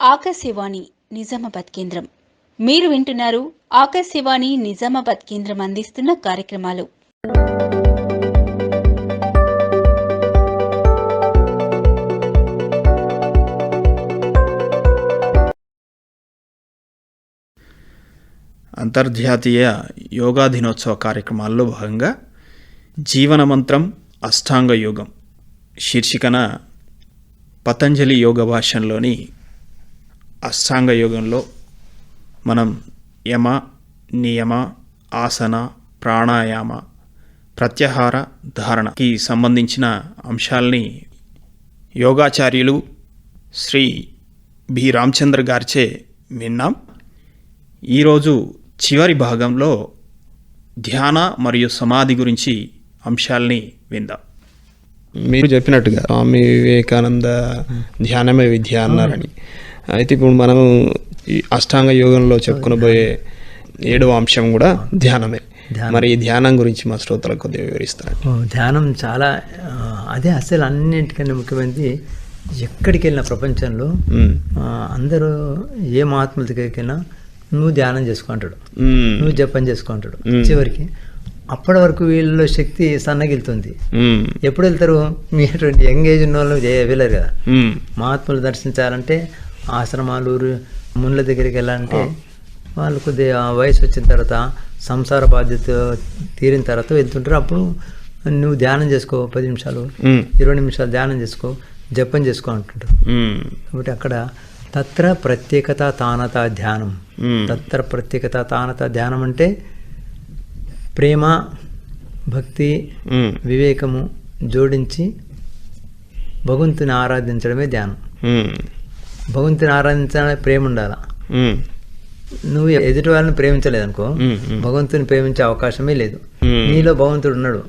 ఆకాశవాణి నిజామాబాద్ కేంద్రం. మీరు వింటున్నారు ఆకాశవాణి నిజామాబాద్ కేంద్రం అందిస్తున్న కార్యక్రమాలు. అంతర్జాతీయ యోగా దినోత్సవ కార్యక్రమాల్లో భాగంగా జీవన మంత్రం అష్టాంగ యోగం. శీర్షికన పతంజలి యోగ భాషలోని అష్టాంగ యోగంలో మనం యమ నియమ ఆసన ప్రాణాయామ ప్రత్యాహార ధారణకి సంబంధించిన అంశాలని యోగాచార్యులు శ్రీ బి. రామచంద్ర గారిచే విన్నాం. ఈరోజు చివరి భాగంలో ధ్యాన మరియు సమాధి గురించి అంశాల్ని విందాం. మీరు చెప్పినట్టుగా స్వామి వివేకానంద ధ్యానమే విద్య అన్నారని. అయితే ఇప్పుడు మనం ఈ అష్టాంగ యోగంలో చెప్పుకునబోయే ఏడవ అంశం కూడా ధ్యానమే. మరి ఈ ధ్యానం గురించి మా శ్రోతలకు కొద్దిగా వివరిస్తారు ధ్యానం చాలా అదే అసలు అన్నింటికన్నా ముఖ్యమైనది ఎక్కడికి వెళ్ళిన ప్రపంచంలో అందరూ ఏ మహాత్ముల దగ్గరికి వెళ్ళినా నువ్వు ధ్యానం చేసుకో అంటాడు నువ్వు జపం చేసుకో అంటాడు చివరికి అప్పటి వరకు వీళ్ళలో శక్తి సన్నగిలుతుంది. ఎప్పుడు వెళ్తారు? మీ అటువంటి యంగ్ ఏజ్ ఉన్న వాళ్ళు వెళ్ళరు కదా. మహాత్ములు దర్శించాలంటే ఆశ్రమాలు మునుల దగ్గరికి వెళ్ళాలంటే వాళ్ళు కొద్దిగా వయసు వచ్చిన తర్వాత సంసార బాధ్యత తీరిన తర్వాత వెళ్తుంటారు. అప్పుడు నువ్వు ధ్యానం చేసుకో పది నిమిషాలు ఇరవై నిమిషాలు ధ్యానం చేసుకో జపం చేసుకో అంటుంటారు. కాబట్టి అక్కడ తత్ర ప్రత్యేకత తానత ధ్యానం. తత్ర ప్రత్యేకత తానత ధ్యానం అంటే ప్రేమ భక్తి వివేకము జోడించి భగవంతుని ఆరాధించడమే ధ్యానం. భగవంతుని ఆరాధించాలని ప్రేమ ఉండాలా. నువ్వు ఎదుటి వాళ్ళని ప్రేమించలేదనుకో భగవంతుని ప్రేమించే అవకాశమే లేదు. నీలో భగవంతుడు ఉన్నాడు.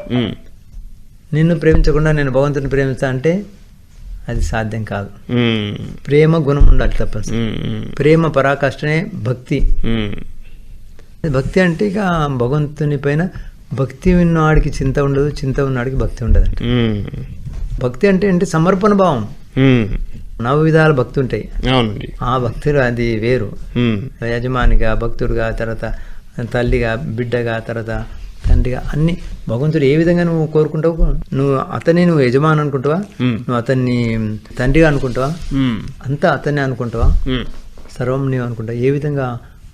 నిన్ను ప్రేమించకుండా నేను భగవంతుని ప్రేమించా అంటే అది సాధ్యం కాదు. ప్రేమ గుణం ఉండాలి తప్పనిసరి. ప్రేమ పరాకాష్ఠనే భక్తి. భక్తి అంటే ఇక భగవంతుని పైన భక్తి ఉన్నవాడికి చింత ఉండదు చింత ఉన్నవాడికి భక్తి ఉండదు భక్తి అంటే అంటే సమర్పణ భావం. నవ విధాల భక్తి ఉంటాయి అవునండి. ఆ భక్తులు అది వేరు. యజమానిగా భక్తుడుగా తర్వాత తల్లిగా బిడ్డగా తర్వాత తండ్రిగా అన్ని భగవంతుడు ఏ విధంగా నువ్వు కోరుకుంటావు నువ్వు అతన్ని నువ్వు యజమాని అనుకుంటావా? నువ్వు అతన్ని తండ్రిగా అనుకుంటావా? అంతా అతన్ని అనుకుంటావా? సర్వం నీవు అనుకుంటావు ఏ విధంగా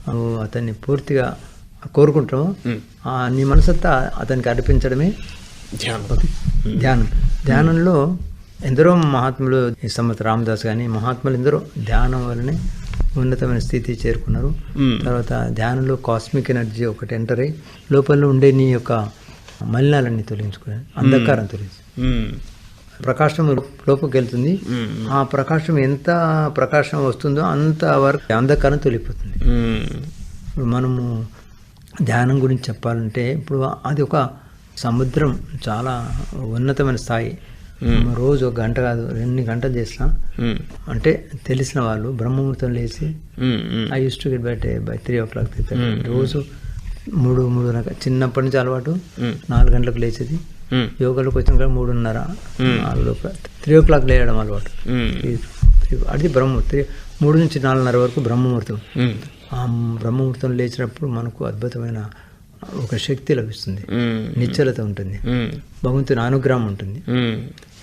నువ్వు అతన్ని పూర్తిగా కోరుకుంటావో ఆ నీ మనసంతా అతనికి అర్పించడమే ధ్యానం. ధ్యానం. ధ్యానంలో ఎందరో మహాత్ములు ఈ సమత రామదాస్ కానీ మహాత్ములు ఎందరో ధ్యానం వల్లనే ఉన్నతమైన స్థితి చేరుకున్నారు. తర్వాత ధ్యానంలో కాస్మిక్ ఎనర్జీ ఒకటి ఎంటర్ అయ్యి లోపల ఉండే నీ యొక్క మలినాలన్నీ తొలగించుకుని అంధకారం తొలగించు. ప్రకాశం లోపలికి వెళ్తుంది. ఆ ప్రకాశం ఎంత ప్రకాశం వస్తుందో అంత వరకు అంధకారం తొలిగిపోతుంది. ఉమ్, ఇప్పుడు మనము ధ్యానం గురించి చెప్పాలంటే ఇప్పుడు అది ఒక సముద్రం చాలా ఉన్నతమైన స్థాయి. రోజు ఒక గంట కాదు రెండు గంటలు చేసిన. ఉమ్, అంటే తెలిసిన వాళ్ళు బ్రహ్మముహూర్తం లేచి um, I use to get బయట బై త్రీ ఓ క్లాక్ రోజు మూడు మూడున్నర చిన్నప్పటి నుంచి అలవాటు. నాలుగు గంటలకు లేచేది. యోగాలోకి వచ్చిన కూడా మూడున్నర. నాలుగు త్రీ ఓ క్లాక్ లేయడం అలవాటు. అది బ్రహ్మ త్రీ మూడు నుంచి నాలుగున్నర వరకు బ్రహ్మముహూర్తం. ఆ బ్రహ్మముహూర్తం లేచినప్పుడు మనకు అద్భుతమైన ఒక శక్తి లభిస్తుంది. నిశ్చలత ఉంటుంది. భగవంతుని అనుగ్రహం ఉంటుంది.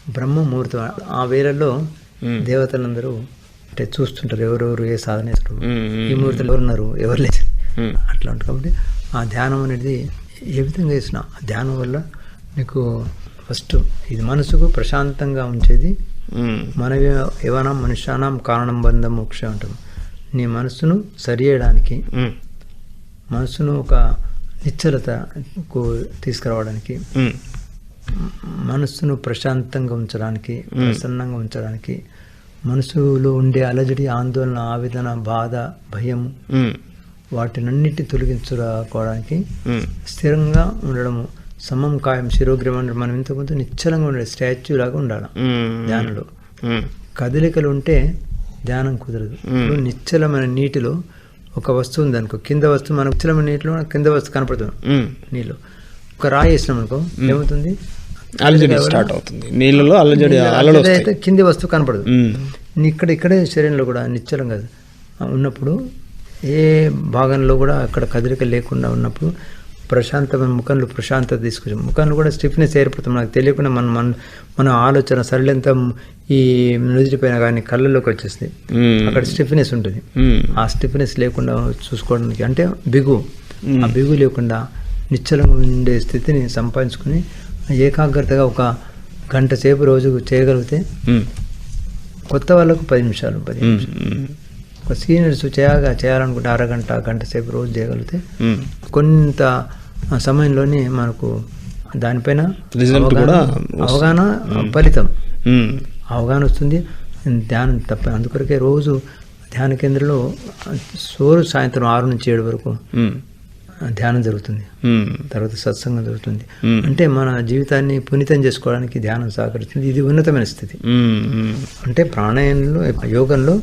బ్రహ్మముహూర్తం ఆ వేళల్లో దేవతలందరూ అంటే చూస్తుంటారు ఎవరెవరు ఏ సాధన చేస్తారు. ఈ ముహూర్తం ఎవరున్నారు ఎవరు లేచారు అట్లా ఉంటుంది. కాబట్టి ఆ ధ్యానం అనేది ఏ విధంగా చేసిన ఆ ధ్యానం వల్ల నీకు ఫస్ట్ ఇది మనసుకు ప్రశాంతంగా ఉంచేది. మన ఏవనా మనుష్యానం కారణం బంధం మోక్ష అంటాం. నీ మనస్సును సరి చేయడానికి ఉమ్, మనస్సును ఒక నిశ్చలతకు తీసుకురావడానికి మనస్సును ప్రశాంతంగా ఉంచడానికి ప్రసన్నంగా ఉంచడానికి మనసులో ఉండే అలజడి ఆందోళన ఆవేదన బాధ భయం వాటినన్నిటి తొలగించుకోవడానికి స్థిరంగా ఉండడము సమం కాయం శిరోగ్రహం మనం ఇంతకుముందు నిశ్చలంగా ఉండాలి స్టాచ్యూ లాగా ఉండాలి ధ్యానంలో. కదలికలు ఉంటే ధ్యానం కుదరదు. నిశ్చలమైన నీటిలో ఒక వస్తువు ఉంది అనుకో. కింద వస్తువు మనకు నిశ్చలమైన నీటిలో కింద వస్తువు కనపడుతుంది. నీళ్ళు. ఒక రాయి వేసినాం అనుకో ఏమవుతుంది? అలజడి స్టార్ట్ అవుతుంది. నీళ్ళలో అలలు అలజడి అయితే కింది వస్తువు కనపడదు. ఇక్కడ ఇక్కడే శరీరంలో కూడా నిశ్చలం కాదు. ఉన్నప్పుడు ఏ భాగంలో కూడా అక్కడ కదలిక లేకుండా ఉన్నప్పుడు ప్రశాంతమైన ముఖంలో ప్రశాంతత తీసుకొచ్చి ముఖంలో కూడా స్టిఫ్నెస్ ఏర్పడుతుంది మనకు తెలియకుండా మన మన మన ఆలోచన సరళంతా ఈ నుదిటిపైన కానీ కళ్ళలోకి వచ్చేస్తుంది. అక్కడ స్టిఫ్నెస్ ఉంటుంది. ఆ స్టిఫ్నెస్ లేకుండా చూసుకోవడానికి అంటే బిగు ఆ బిగు లేకుండా నిశ్చలంగా ఉండే స్థితిని సంపాదించుకుని ఏకాగ్రతగా ఒక గంట సేపు రోజు చేయగలిగితే. కొత్త వాళ్ళకు పది నిమిషాలు పది. నిమిషాలు సీనియర్స్ చేయగా చేయాలనుకుంటే అరగంట గంట సేపు రోజు చేయగలిగితే మ్మ్. కొంత సమయంలోనే మనకు దానిపైన అవగాహన- కూడా అవగాహన ఫలితం మ్మ్. అవగాహన వస్తుంది ధ్యానం తప్ప అందుకొరకే రోజు ధ్యాన కేంద్రంలో సోరు సాయంత్రం ఆరు నుంచి ఏడు వరకు మ్మ్. ధ్యానం జరుగుతుంది. తర్వాత సత్సంగం జరుగుతుంది. అంటే మన జీవితాన్ని పునీతం చేసుకోవడానికి ధ్యానం సహకరిస్తుంది ఇది ఉన్నతమైన స్థితి. అంటే ప్రాణాయామంలో యోగంలో.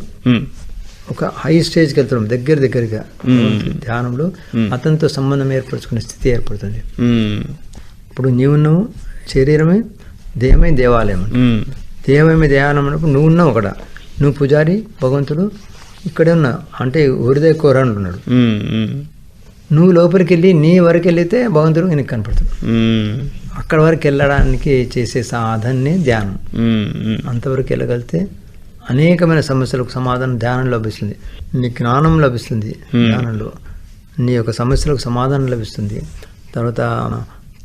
ఒక హై స్టేజ్కి వెళ్తున్నాం. దగ్గర దగ్గరగా. ధ్యానంలో అతనితో సంబంధం ఏర్పరచుకునే స్థితి ఏర్పడుతుంది. ఇప్పుడు నీవు నువ్వు శరీరమే దేహమే దేవాలయం. దేవమే దేవాలయం అన్నప్పుడు నువ్వు ఉన్నావు అక్కడ. నువ్వు పూజారి భగవంతుడు ఇక్కడే ఉన్నా. అంటే హృదయ కోర అంటున్నాడు. నువ్వు లోపలికి వెళ్ళి నీ వరకు వెళితే భగవంతుడు నీకు కనపడుతుంది. అక్కడ వరకు వెళ్ళడానికి చేసే సాధనే ధ్యానం. అంతవరకు వెళ్ళగలిగితే అనేకమైన సమస్యలకు సమాధానం ధ్యానం లభిస్తుంది. నీ జ్ఞానం లభిస్తుంది ధ్యానంలో. నీ యొక్క సమస్యలకు సమాధానం లభిస్తుంది. తర్వాత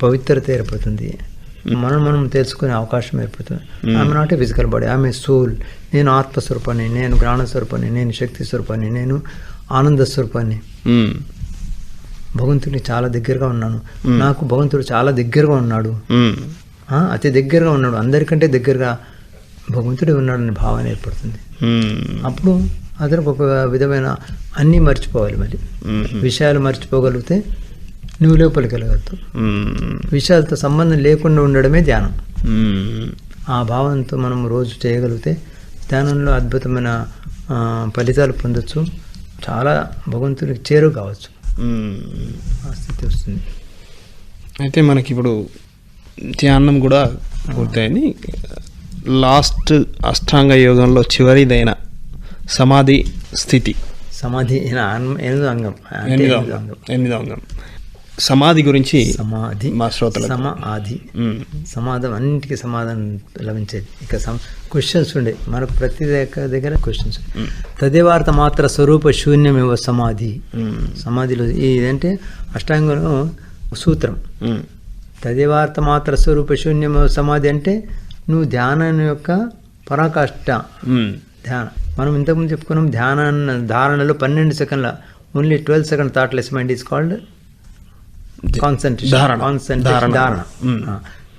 పవిత్రత ఏర్పడుతుంది. మనం మనం తెలుసుకునే అవకాశం ఏర్పడుతుంది. ఆమె నాట్ ఫిజికల్ బాడీ ఆమె సోల్ నేను ఆత్మస్వరూపాన్ని నేను జ్ఞాన స్వరూపాన్ని నేను శక్తి స్వరూపాన్ని నేను ఆనంద స్వరూపాన్ని. మ్మ్. భగవంతుడికి చాలా దగ్గరగా ఉన్నాను. నాకు భగవంతుడు చాలా దగ్గరగా ఉన్నాడు. అతి దగ్గరగా ఉన్నాడు. అందరికంటే దగ్గరగా భగవంతుడే ఉన్నాడనే భావన ఏర్పడుతుంది. అప్పుడు అతనికి ఒక విధమైన అన్నీ మర్చిపోవాలి మళ్ళీ. విషయాలు మర్చిపోగలిగితే నువ్వు లోపలికి వెళ్ళగలుగుతావు మ్మ్. విషయాలతో సంబంధం లేకుండా ఉండడమే ధ్యానం. ఆ భావనతో మనం రోజు చేయగలిగితే ధ్యానంలో అద్భుతమైన ఫలితాలు పొందొచ్చు చాలా భగవంతుడికి చేరువ కావచ్చు. ఆ స్థితి వస్తుంది అయితే మనకి ఇప్పుడు ధ్యానం కూడా పూర్తయింది లాస్ట్ అష్టాంగ యోగంలో చివరిదైన సమాధి స్థితి. సమాధి ఎనిమిదో అంగం. ఎనిమిదో అంగం. అంగం. ఎనిమిదో అంగం. సమాధి గురించి సమాధి మా శ్రోతలకు. సమ ఆది మ్మ్. సమాధానం అన్నిటికీ సమాధానం లభించేది. ఇక సమ క్వశ్చన్స్ ఉండే. మనకు ప్రతి దగ్గర దగ్గర క్వశ్చన్స్ తదేవార్త మాత్ర స్వరూప శూన్యమేవ సమాధి. సమాధిలో ఇదంటే అష్టాంగంలో సూత్రం. తదేవార్త మాత్ర స్వరూప శూన్యమేవ సమాధి అంటే నువ్వు ధ్యానం యొక్క పరాకాష్ట. ధ్యానం మనం ఇంతకుముందు చెప్పుకున్నాం ధ్యానాన్ని ధారణలో పన్నెండు సెకండ్ల only twelve second thoughtless mind is called concentration. Concentration ధారణ.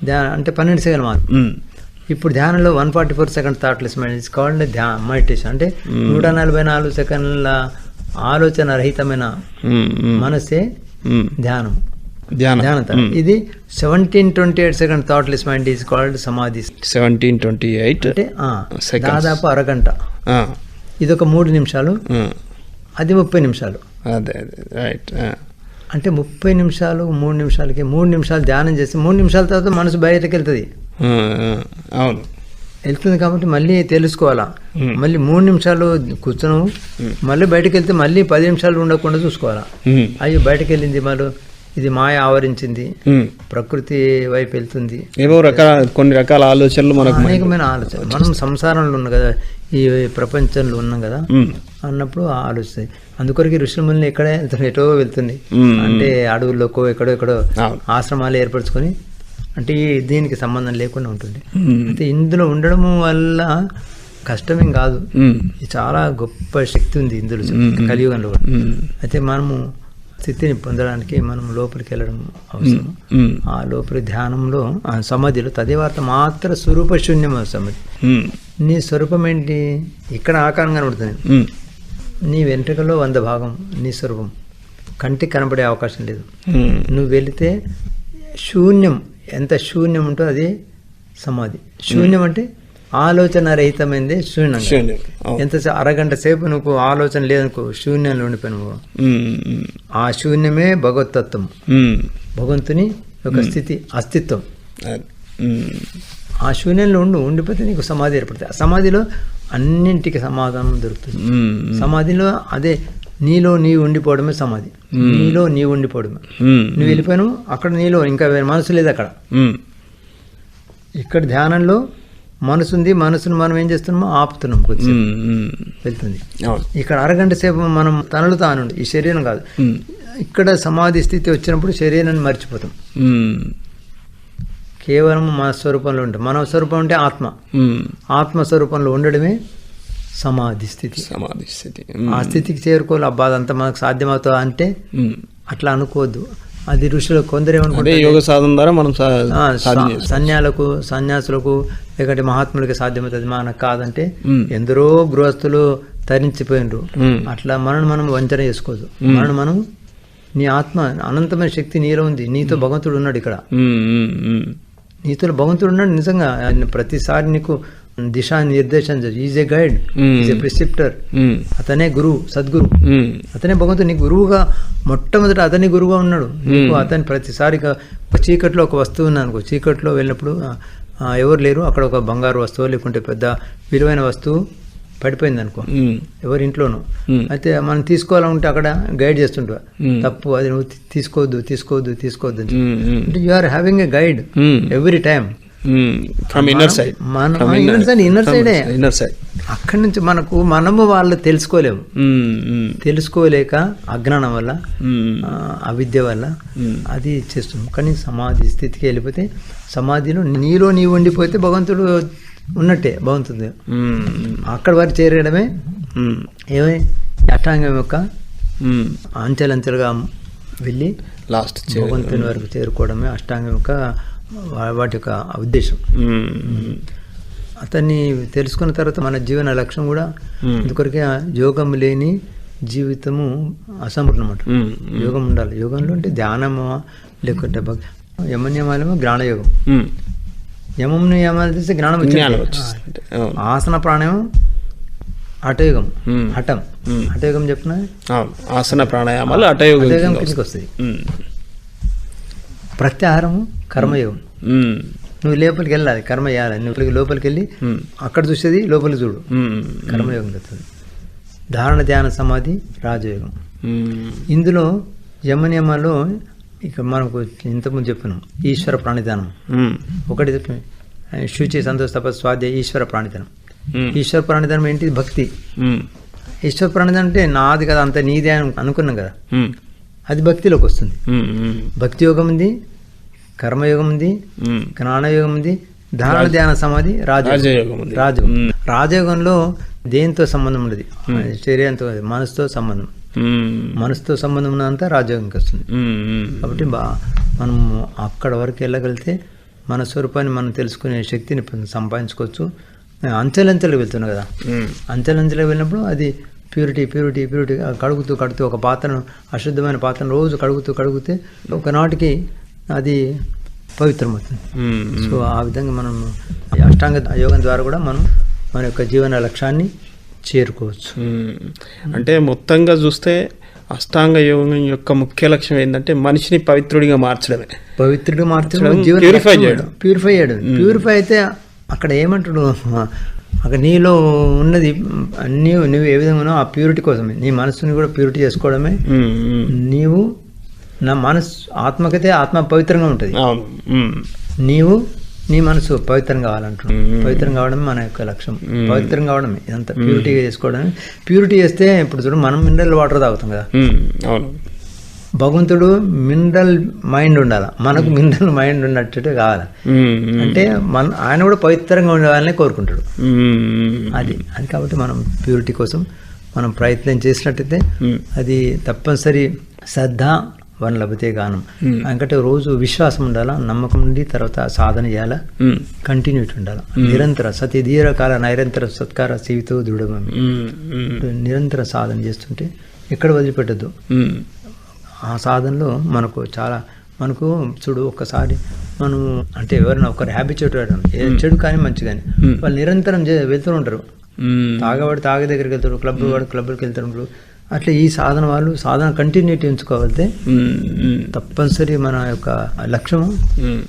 ధ్యానం అంటే పన్నెండు సెకండ్ మాత్రం. ఇప్పుడు ధ్యానంలో one forty four second thoughtless mind is called ధ్యా meditation అంటే నూట నలభై నాలుగు సెకండ్ల ఆలోచన రహితమైన. మనసే. ధ్యానం ధ్యానం. ఇది seventeen twenty eight second thoughtless mind is called సమాధి సెవెంటీన్ ట్వంటీ ఎయిట్ అంటే. దాదాపు అరగంట. ఇది ఒక మూడు నిమిషాలు. అది ముప్పై నిమిషాలు. అదే అదే రైట్ అంటే ముప్పై నిమిషాలు మూడు నిమిషాలకి మూడు నిమిషాలు ధ్యానం చేసి మూడు నిమిషాల తర్వాత మనసు బయటకు వెళ్తుంది అవును. వెళ్తుంది కాబట్టి మళ్ళీ తెలుసుకోవాలా. మళ్ళీ మూడు నిమిషాలు కూర్చున్నాము. మళ్ళీ బయటకు వెళ్తే మళ్ళీ పది నిమిషాలు ఉండకుండా చూసుకోవాలా. అయ్యో బయటకు వెళ్ళింది మళ్ళీ ఇది మాయ ఆవరించింది. ప్రకృతి వైపు వెళ్తుంది ఏవో రకాల కొన్ని రకాల ఆలోచనలు మనకు అనేకమైన ఆలోచన మనం సంసారంలో ఉన్నాం కదా ఈ ప్రపంచంలో ఉన్నాం కదా. అన్నప్పుడు ఆ ఆలోచిస్తాయి అందుకొరకు ఋషుల ముని ఎక్కడే ఎటో వెళ్తుంది. అంటే అడవుల్లోకో ఎక్కడో ఎక్కడో. ఆశ్రమాలు ఏర్పరచుకొని అంటే దీనికి సంబంధం లేకుండా ఉంటుంది. అయితే ఇందులో ఉండడం వల్ల కష్టమేం కాదు చాలా గొప్ప శక్తి ఉంది ఇందులో. కలియుగంలో. అయితే మనము స్థితిని పొందడానికి మనం లోపలికి వెళ్ళడం అవసరం. ఆ లోపలి ధ్యానంలో ఆ సమాధిలో తదేవార్త మాత్ర స్వరూప శూన్యం సమాధి. నీ స్వరూపం ఏంటి ఇక్కడ ఆకారం కనబడుతుంది. నీ వెంట్రుకలో వంద భాగం నీ స్వరూపం. కంటికి కనబడే అవకాశం లేదు. నువ్వు వెళితే శూన్యం. ఎంత శూన్యం ఉంటుందో అది సమాధి. శూన్యం అంటే ఆలోచన రహితమైంది శూన్యం. ఎంత అరగంట సేపు నువ్వు ఆలోచన లేదనుకో శూన్యంలో ఉండిపోయిన నువ్వు. ఆ శూన్యమే భగవతత్వం. భగవంతుని యొక్క స్థితి అస్తిత్వం. ఆ శూన్యంలో ఉండు ఉండిపోతే నీకు సమాధి ఏర్పడుతుంది ఆ సమాధిలో అన్నింటికి సమాధానం దొరుకుతుంది. సమాధిలో అదే నీలో నీవు ఉండిపోవడమే సమాధి నీలో నీవు ఉండిపోవడమే. నువ్వు వెళ్ళిపోయాను అక్కడ నీలో ఇంకా వేరే మనసు లేదు అక్కడ. ఇక్కడ ధ్యానంలో మనసు ఉంది మనసును మనం ఏం చేస్తున్నామో ఆపుతున్నాం. మ్మ్. వెళ్తుంది ఇక్కడ అరగంట సేపు మనం తనలు తాను ఈ శరీరం కాదు. ఇక్కడ సమాధి స్థితి వచ్చినప్పుడు శరీరాన్ని మర్చిపోతాం. కేవలం మన స్వరూపంలో ఉంటాం మన స్వరూపం అంటే ఆత్మ. ఆత్మ స్వరూపంలో ఉండడమే సమాధి స్థితి సమాధి స్థితి ఆ స్థితికి చేరుకోవాలి అబ్బా అదంతా మనకు సాధ్యమవుతుందా అంటే. అట్లా అనుకోవద్దు అది ఋషులు కొందరు అదే ఏమనుకుంటారు యోగ సాధన ద్వారా మనం సన్యాలకు సన్యాసులకు లేకంటే మహాత్ములకి సాధ్యమవుతుంది మనకు కాదంటే. ఎందరో గృహస్థులు తరించిపోయినరు. అట్లా మనను మనం వంచన చేసుకోవద్దు మనను మనం నీ ఆత్మ అనంతమైన శక్తి నీలో ఉంది నీతో భగవంతుడు ఉన్నాడు ఇక్కడ. నీతో భగవంతుడు ఉన్నాడు నిజంగా ఆయన ప్రతిసారి నీకు దిశా నిర్దేశం is a guide. Is a prescriptor hmm. అతనే గురువు సద్గురు. అతనే భగవంతుడు నీ గురువుగా మొట్టమొదట అతని గురువుగా ఉన్నాడు నీకు అతని ప్రతిసారి చీకట్లో ఒక వస్తువు అనుకో చీకట్లో వెళ్ళినప్పుడు ఎవరు లేరు అక్కడ ఒక బంగారు వస్తువు లేకుంటే పెద్ద విలువైన వస్తువు పడిపోయింది అనుకో. ఎవరి ఇంట్లోనూ. అయితే మనం తీసుకోవాలంటే అక్కడ గైడ్ చేస్తుంటా. తప్పు అది నువ్వు తీసుకోవద్దు తీసుకోవద్దు తీసుకోవద్దు. అంటే you are having a guide. Every time from inner side మన ఇన్నర్ సైడ్ ఇన్నర్ సైడే ఇన్నర్ సైడ్ అక్కడి నుంచి మనకు మనము వాళ్ళు తెలుసుకోలేము. తెలుసుకోలేక అజ్ఞానం వల్ల అవిద్య వల్ల అది చేస్తున్నాం. కానీ సమాధి స్థితికి వెళ్ళిపోతే సమాధిలో నీలో నీవు ఉండిపోతే భగవంతుడు ఉన్నట్టే భగవంతుడు. అక్కడి వరకు చేరడమే ఏమై అష్టాంగం యొక్క అంచెలంచెలుగా వెళ్ళి లాస్ట్ భగవంతుని వరకు చేరుకోవడమే అష్టాంగం యొక్క వాటి యొక్క ఉద్దేశం. అతన్ని తెలుసుకున్న తర్వాత మన జీవన లక్ష్యం కూడా ఇందుకొరకే యోగం లేని జీవితము అసంపూర్ణం అంట యోగం ఉండాలి. యోగంలో అంటే ధ్యానమా లేకుంటే యమనియమాలేమో జ్ఞానయోగం. యమం నియమాలు చేస్తే జ్ఞానం వచ్చింది. ఆసన ప్రాణాయామం హఠయోగం. హఠం. హఠయోగం చెప్పిన ఆసన ప్రాణాయామాలు అటయోగం హఠయోగం కిందకి వస్తుంది. ప్రత్యాహారము కర్మయోగం. నువ్వు లోపలికి వెళ్ళాలి కర్మ చేయాలి నువ్వు లోపలికి వెళ్ళి. అక్కడ చూసేది లోపలికి చూడు. కర్మయోగం చెప్తుంది ధారణ ధ్యాన సమాధి రాజయోగం. ఇందులో యమనియమాలో ఇక మనకు ఇంతకుముందు చెప్పినాం ఈశ్వర ప్రాణిధానం. ఒకటి చెప్పి శుచి సంతోష తప స్వాధ్యాయ ఈశ్వర ప్రాణిధానం. ఈశ్వర ప్రాణిధానం ఏంటి భక్తి. ఈశ్వర ప్రాణిధానం అంటే నాది కదా అంత నీదే అని అనుకున్నాం కదా. అది భక్తిలోకి వస్తుంది. భక్తి యోగం ఉంది కర్మయోగం ఉంది. జ్ఞానయోగం ఉంది ధారణ ధ్యాన సమాధి రాజయోగం రాజయోగం. రాజయోగంలో దేంతో సంబంధం ఉండదు శరీరంతో మనసుతో సంబంధం. మనసుతో సంబంధం ఉన్నదంతా రాజయోగంకి వస్తుంది. కాబట్టి బా మనం అక్కడ వరకు వెళ్ళగలిగితే మన స్వరూపాన్ని మనం తెలుసుకునే శక్తిని పొంద- సంపాదించుకోవచ్చు అంచెలంచెలు వెళ్తున్నాం కదా మ్మ్. అంచెలంచెలు వెళ్ళినప్పుడు అది ప్యూరిటీ ప్యూరిటీ ప్యూరిటీ కడుగుతూ కడుతూ ఒక పాత్రను అశుద్ధమైన పాత్రను రోజు కడుగుతూ కడుగుతే ఒకనాటికి అది పవిత్రమవుతుంది. సో ఆ విధంగా మనం ఈ అష్టాంగ యోగం ద్వారా కూడా మనం మన యొక్క జీవన లక్ష్యాన్ని చేరుకోవచ్చు. అంటే మొత్తంగా చూస్తే అష్టాంగ యోగం యొక్క ముఖ్య లక్ష్యం ఏంటంటే మనిషిని పవిత్రుడిగా మార్చడమే. పవిత్రుడు మార్చడం లక్ష్యం చేయడం. ప్యూరిఫై చేయడం. ప్యూరిఫై అయితే అక్కడ ఏమంటాడు? అక్కడ నీలో ఉన్నది అన్నీ నువ్వు ఏ విధంగా ఆ ప్యూరిటీ కోసమే. నీ మనసుని కూడా ప్యూరిటీ చేసుకోవడమే. నీవు నా మనసు ఆత్మకైతే ఆత్మ పవిత్రంగా ఉంటుంది. నీవు నీ మనసు పవిత్రం కావాలంటున్నావు. పవిత్రం కావడమే మన యొక్క లక్ష్యం. పవిత్రం కావడమే. ఇదంతా ప్యూరిటీగా చేసుకోవడమే. ప్యూరిటీ చేస్తే ఇప్పుడు చూడు మనం మినరల్ వాటర్ తాగుతాం కదా. అవును. భగవంతుడు మినరల్ మైండ్ ఉండాలి? మనకు మినరల్ మైండ్ ఉన్నట్టు కావాలి. అంటే మన ఆయన కూడా పవిత్రంగా ఉండాలని కోరుకుంటాడు. అది. అది కాబట్టి మనం ప్యూరిటీ కోసం మనం ప్రయత్నం చేసినట్టయితే. అది తప్పనిసరి శ్రద్ధ వన్ లభితే గానం. ఎందుకంటే రోజు విశ్వాసం ఉండాలా నమ్మకం ఉండి తర్వాత సాధన చేయాలా. కంటిన్యూటీ ఉండాలి నిరంతర సతి దీర్ఘకాల నిరంతర సత్కార జీవితో దృఢమని మ్మ్. మ్మ్. నిరంతర సాధన చేస్తుంటే ఎక్కడ వదిలిపెట్టద్దు. ఆ సాధనలో మనకు చాలా మనకు చూడు ఒక్కసారి మనం అంటే ఎవరైనా ఒకరు హ్యాబిచుయేట్ ఏ చెడు కానీ మంచి కానీ. వాళ్ళు నిరంతరం వెళ్తూ ఉంటారు. తాగవాడు తాగే దగ్గరికి వెళ్తాడు క్లబ్ వాడు క్లబ్కి వెళ్తాడు అట్లా ఈ సాధన వాళ్ళు సాధన కంటిన్యూటీ. మ్మ్. తప్పనిసరి మన యొక్క లక్ష్యము మ్మ్.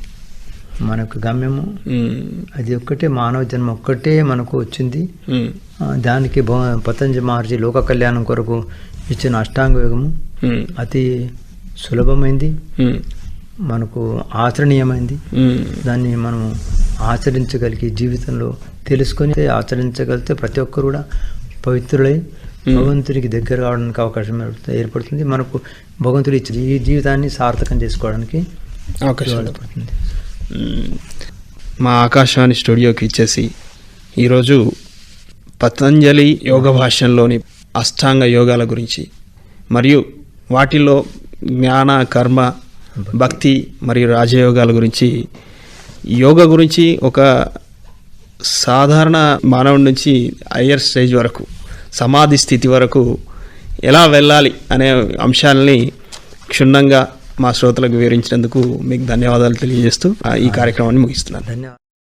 మనకు గమ్యము. అది ఒక్కటే మానవ జన్మ ఒక్కటే మనకు వచ్చింది. దానికి పతంజలి మహర్షి లోక కళ్యాణం కొరకు ఇచ్చిన అష్టాంగ యోగము ఉమ్, అతి సులభమైంది. మనకు ఆచరణీయమైంది. దాన్ని మనం ఆచరించగలిగి జీవితంలో తెలుసుకొని ఆచరించగలిగితే ప్రతి ఒక్కరు కూడా పవిత్రులై భగవంతుడికి దగ్గర కావడానికి అవకాశం ఏర్పడుతుంది- ఏర్పడుతుంది మనకు భగవంతుడు ఈ జీవితాన్ని సార్థకం చేసుకోవడానికి అవకాశం. దోహదపడుతుంది మ్మ్. మా ఆకాశవాణి స్టూడియోకి ఇచ్చేసి ఈరోజు పతంజలి యోగ భాష్యంలోని అష్టాంగ యోగాల గురించి మరియు వాటిల్లో జ్ఞాన కర్మ భక్తి మరియు రాజయోగాల గురించి యోగ గురించి ఒక సాధారణ మానవుడి నుంచి హయ్యర్ స్టేజ్ వరకు సమాధి స్థితి వరకు ఎలా వెళ్ళాలి అనే అంశాలని క్షుణ్ణంగా మా శ్రోతలకు వివరించినందుకు మీకు ధన్యవాదాలు తెలియజేస్తూ ఈ కార్యక్రమాన్ని ముగిస్తున్నాను. ధన్యవాదాలు.